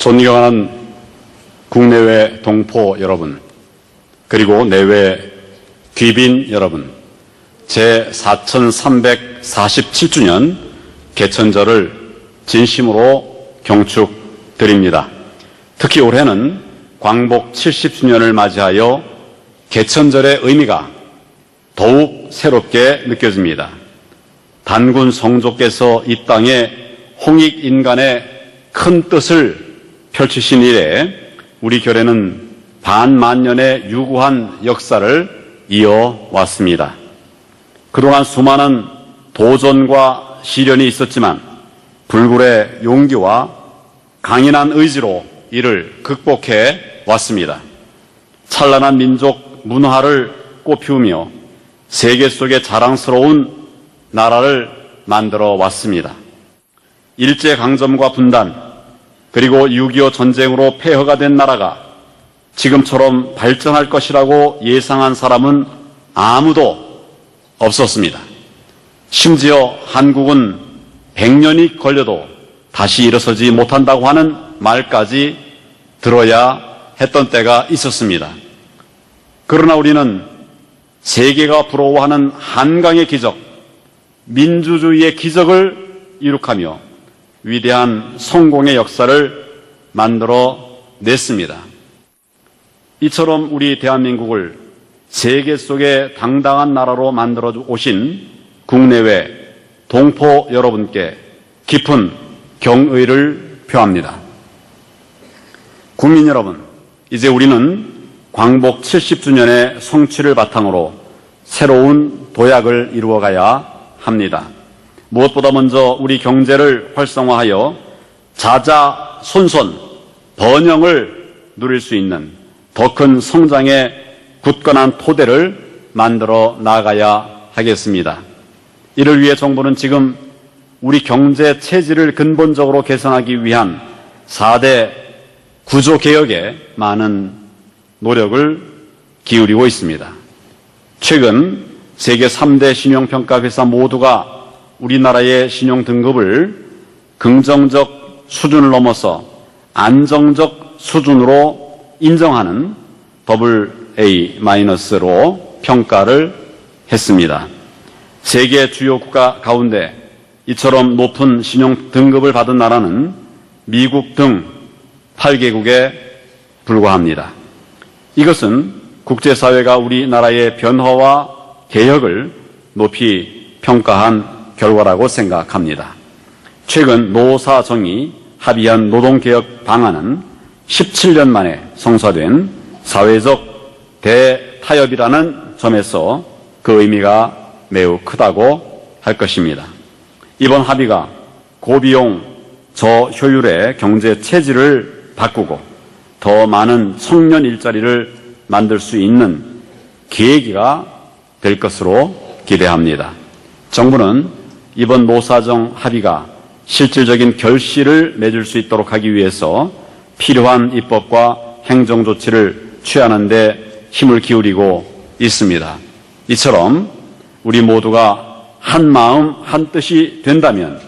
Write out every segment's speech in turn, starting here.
존경하는 국내외 동포 여러분, 그리고 내외 귀빈 여러분, 제 4347주년 개천절을 진심으로 경축드립니다. 특히 올해는 광복 70주년을 맞이하여 개천절의 의미가 더욱 새롭게 느껴집니다. 단군 성조께서 이 땅에 홍익 인간의 큰 뜻을 펼치신 이래 우리 교회는 반만 년의 유구한 역사를 이어왔습니다. 그동안 수많은 도전과 시련이 있었지만 불굴의 용기와 강인한 의지로 이를 극복해 왔습니다. 찬란한 민족 문화를 꽃피우며 세계 속에 자랑스러운 나라를 만들어 왔습니다. 일제강점과 분단, 그리고 6.25 전쟁으로 폐허가 된 나라가 지금처럼 발전할 것이라고 예상한 사람은 아무도 없었습니다. 심지어 한국은 100년이 걸려도 다시 일어서지 못한다고 하는 말까지 들어야 했던 때가 있었습니다. 그러나 우리는 세계가 부러워하는 한강의 기적, 민주주의의 기적을 이룩하며 위대한 성공의 역사를 만들어 냈습니다. 이처럼 우리 대한민국을 세계 속의 당당한 나라로 만들어 오신 국내외 동포 여러분께 깊은 경의를 표합니다. 국민 여러분, 이제 우리는 광복 70주년의 성취를 바탕으로 새로운 도약을 이루어가야 합니다. 무엇보다 먼저 우리 경제를 활성화하여 자자 손손 번영을 누릴 수 있는 더 큰 성장의 굳건한 토대를 만들어 나가야 하겠습니다. 이를 위해 정부는 지금 우리 경제 체질을 근본적으로 개선하기 위한 4대 구조 개혁에 많은 노력을 기울이고 있습니다. 최근 세계 3대 신용평가 회사 모두가 우리나라의 신용 등급을 긍정적 수준을 넘어서 안정적 수준으로 인정하는 AA-로 평가를 했습니다. 세계 주요 국가 가운데 이처럼 높은 신용 등급을 받은 나라는 미국 등 8개국에 불과합니다. 이것은 국제사회가 우리나라의 변화와 개혁을 높이 평가한 결과라고 생각합니다. 최근 노사정이 합의한 노동개혁 방안은 17년 만에 성사된 사회적 대타협이라는 점에서 그 의미가 매우 크다고 할 것입니다. 이번 합의가 고비용 저효율의 경제 체질을 바꾸고 더 많은 청년 일자리를 만들 수 있는 계기가 될 것으로 기대합니다. 정부는 이번 노사정 합의가 실질적인 결실을 맺을 수 있도록 하기 위해서 필요한 입법과 행정 조치를 취하는 데 힘을 기울이고 있습니다. 이처럼 우리 모두가 한 마음 한 뜻이 된다면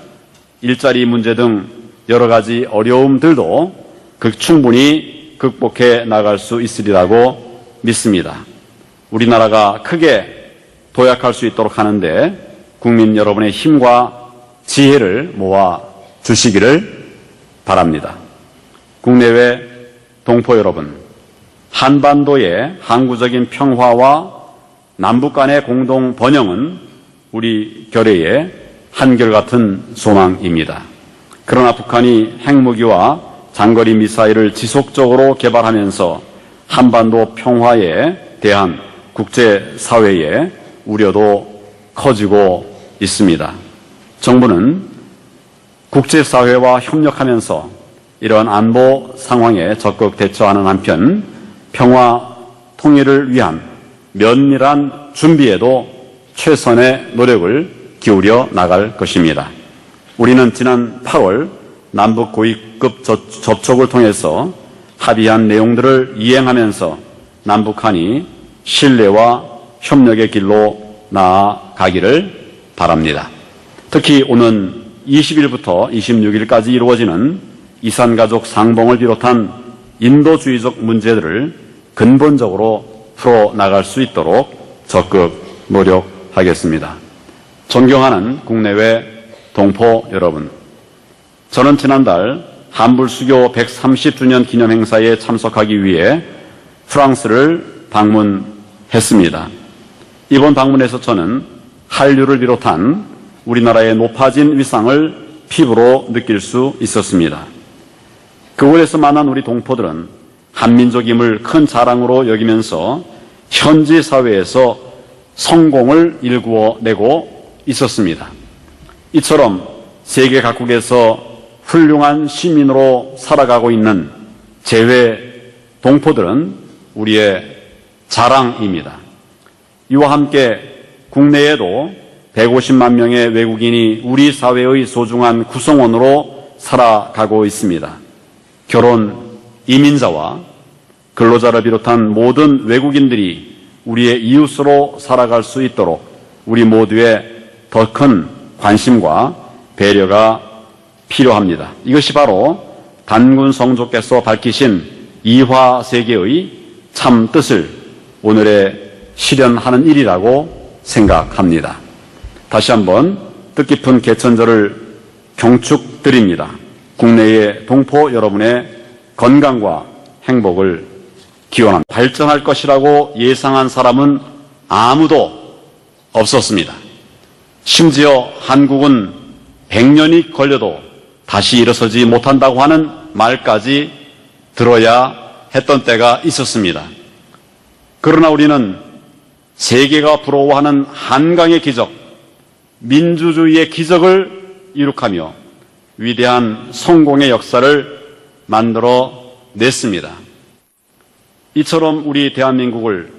일자리 문제 등 여러 가지 어려움들도 그 충분히 극복해 나갈 수 있으리라고 믿습니다. 우리나라가 크게 도약할 수 있도록 하는데 국민 여러분의 힘과 지혜를 모아 주시기를 바랍니다. 국내외 동포 여러분, 한반도의 항구적인 평화와 남북 간의 공동 번영은 우리 결의의 한결같은 소망입니다. 그러나 북한이 핵무기와 장거리 미사일을 지속적으로 개발하면서 한반도 평화에 대한 국제사회의 우려도 커지고 있습니다. 정부는 국제사회와 협력하면서 이러한 안보 상황에 적극 대처하는 한편 평화 통일을 위한 면밀한 준비에도 최선의 노력을 기울여 나갈 것입니다. 우리는 지난 8월 남북 고위급 접촉을 통해서 합의한 내용들을 이행하면서 남북한이 신뢰와 협력의 길로 나아가기를 바랍니다. 특히 오는 20일부터 26일까지 이루어지는 이산가족 상봉을 비롯한 인도주의적 문제들을 근본적으로 풀어나갈 수 있도록 적극 노력하겠습니다. 존경하는 국내외 동포 여러분, 저는 지난달 한불수교 130주년 기념 행사에 참석하기 위해 프랑스를 방문했습니다. 이번 방문에서 저는 한류를 비롯한 우리나라의 높아진 위상을 피부로 느낄 수 있었습니다. 그곳에서 만난 우리 동포들은 한민족임을 큰 자랑으로 여기면서 현지 사회에서 성공을 일구어 내고 있었습니다. 이처럼 세계 각국에서 훌륭한 시민으로 살아가고 있는 재외 동포들은 우리의 자랑입니다. 이와 함께 국내에도 150만 명의 외국인이 우리 사회의 소중한 구성원으로 살아가고 있습니다. 결혼, 이민자와 근로자를 비롯한 모든 외국인들이 우리의 이웃으로 살아갈 수 있도록 우리 모두의 더 큰 관심과 배려가 필요합니다. 이것이 바로 단군 성조께서 밝히신 이화 세계의 참 뜻을 오늘의 실현하는 일이라고 생각합니다. 다시 한번 뜻깊은 개천절을 경축드립니다. 국내의 동포 여러분의 건강과 행복을 기원합니다. 발전할 것이라고 예상한 사람은 아무도 없었습니다. 심지어 한국은 100년이 걸려도 다시 일어서지 못한다고 하는 말까지 들어야 했던 때가 있었습니다. 그러나 우리는 세계가 부러워하는 한강의 기적, 민주주의의 기적을 이룩하며 위대한 성공의 역사를 만들어 냈습니다. 이처럼 우리 대한민국을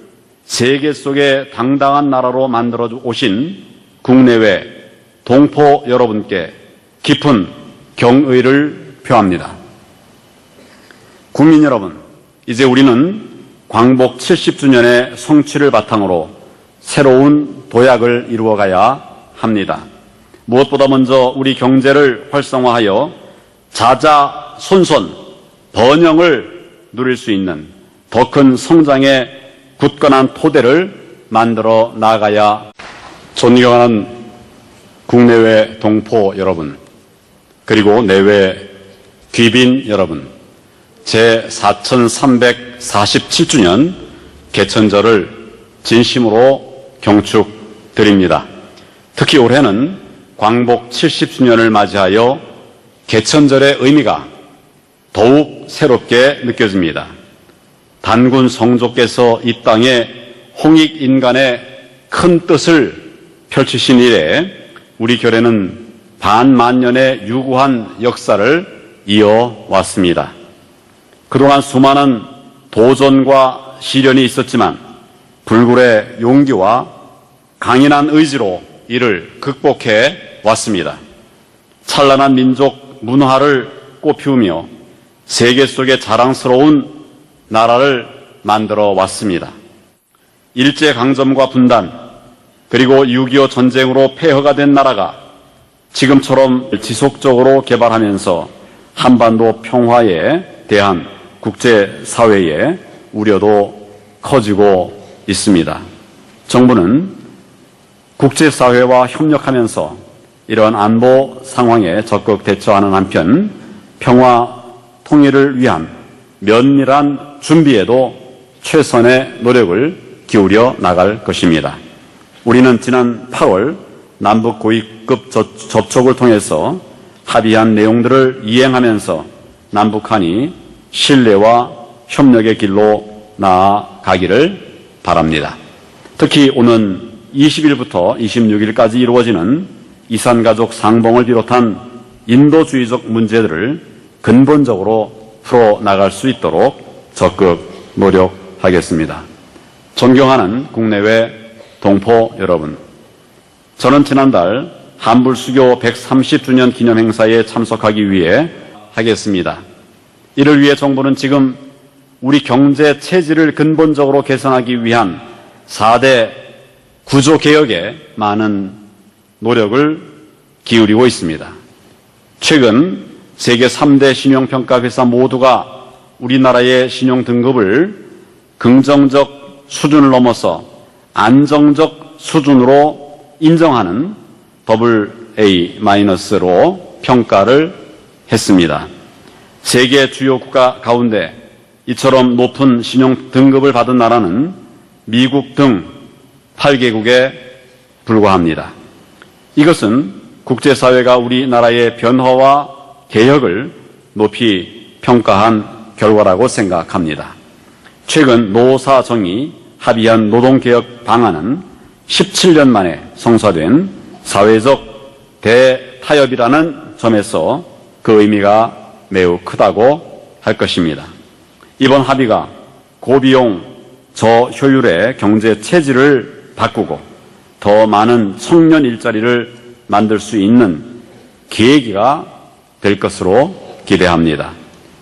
세계 속의 당당한 나라로 만들어 오신 국내외 동포 여러분께 깊은 경의를 표합니다. 국민 여러분, 이제 우리는 광복 70주년의 성취를 바탕으로 새로운 도약을 이루어가야 합니다. 무엇보다 먼저 우리 경제를 활성화하여 자자 손손 번영을 누릴 수 있는 더 큰 성장의 굳건한 토대를 만들어 나가야 존경하는 국내외 동포 여러분 그리고 내외 귀빈 여러분 제 4347주년 개천절을 진심으로 경축드립니다. 특히 올해는 광복 70주년을 맞이하여 개천절의 의미가 더욱 새롭게 느껴집니다. 단군 성조께서 이 땅에 홍익 인간의 큰 뜻을 펼치신 이래 우리 결에는 반만년의 유구한 역사를 이어왔습니다. 그동안 수많은 도전과 시련이 있었지만 불굴의 용기와 강인한 의지로 이를 극복해 왔습니다. 찬란한 민족 문화를 꽃피우며 세계 속에 자랑스러운 나라를 만들어 왔습니다. 일제강점과 분단, 그리고 6.25 전쟁으로 폐허가 된 나라가 지금처럼 지속적으로 개발하면서 한반도 평화에 대한 국제사회의 우려도 커지고 있습니다. 정부는 국제사회와 협력하면서 이러한 안보 상황에 적극 대처하는 한편 평화 통일을 위한 면밀한 준비에도 최선의 노력을 기울여 나갈 것입니다. 우리는 지난 8월 남북 고위급 접촉을 통해서 합의한 내용들을 이행하면서 남북한이 신뢰와 협력의 길로 나아가기를 바랍니다. 특히 오는 20일부터 26일까지 이루어지는 이산가족 상봉을 비롯한 인도주의적 문제들을 근본적으로 풀어나갈 수 있도록 적극 노력하겠습니다. 존경하는 국내외 동포 여러분, 저는 지난달 한불수교 130주년 기념 행사에 참석하기 위해 하겠습니다. 이를 위해 정부는 지금 우리 경제 체질을 근본적으로 개선하기 위한 4대 구조 개혁에 많은 노력을 기울이고 있습니다. 최근 세계 3대 신용평가 회사 모두가 우리나라의 신용 등급을 긍정적 수준을 넘어서 안정적 수준으로 인정하는 AA-로 평가를 했습니다. 세계 주요 국가 가운데 이처럼 높은 신용 등급을 받은 나라는 미국 등 8개국에 불과합니다. 이것은 국제사회가 우리나라의 변화와 개혁을 높이 평가한 결과라고 생각합니다. 최근 노사정이 합의한 노동개혁 방안은 17년 만에 성사된 사회적 대타협이라는 점에서 그 의미가 매우 크다고 할 것입니다. 이번 합의가 고비용 저효율의 경제 체질을 바꾸고 더 많은 청년 일자리를 만들 수 있는 계기가 될 것으로 기대합니다.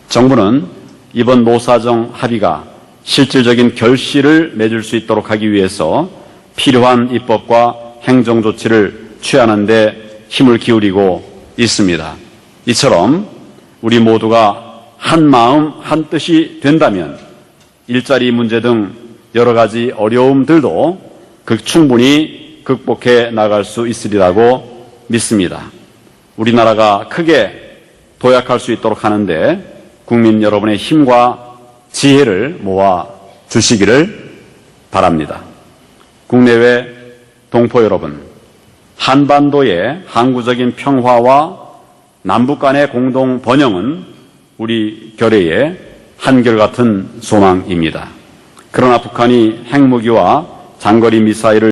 정부는 이번 노사정 합의가 실질적인 결실을 맺을 수 있도록 하기 위해서 필요한 입법과 행정 조치를 취하는 데 힘을 기울이고 있습니다. 이처럼 우리 모두가 한 마음 한 뜻이 된다면 일자리 문제 등 여러 가지 어려움들도 극 충분히 극복해 나갈 수 있으리라고 믿습니다. 우리나라가 크게 도약할 수 있도록 하는데 국민 여러분의 힘과 지혜를 모아 주시기를 바랍니다. 국내외 동포 여러분, 한반도의 항구적인 평화와 남북 간의 공동 번영은 우리 결의의 한결같은 소망입니다. 그러나 북한이 핵무기와 장거리 미사일을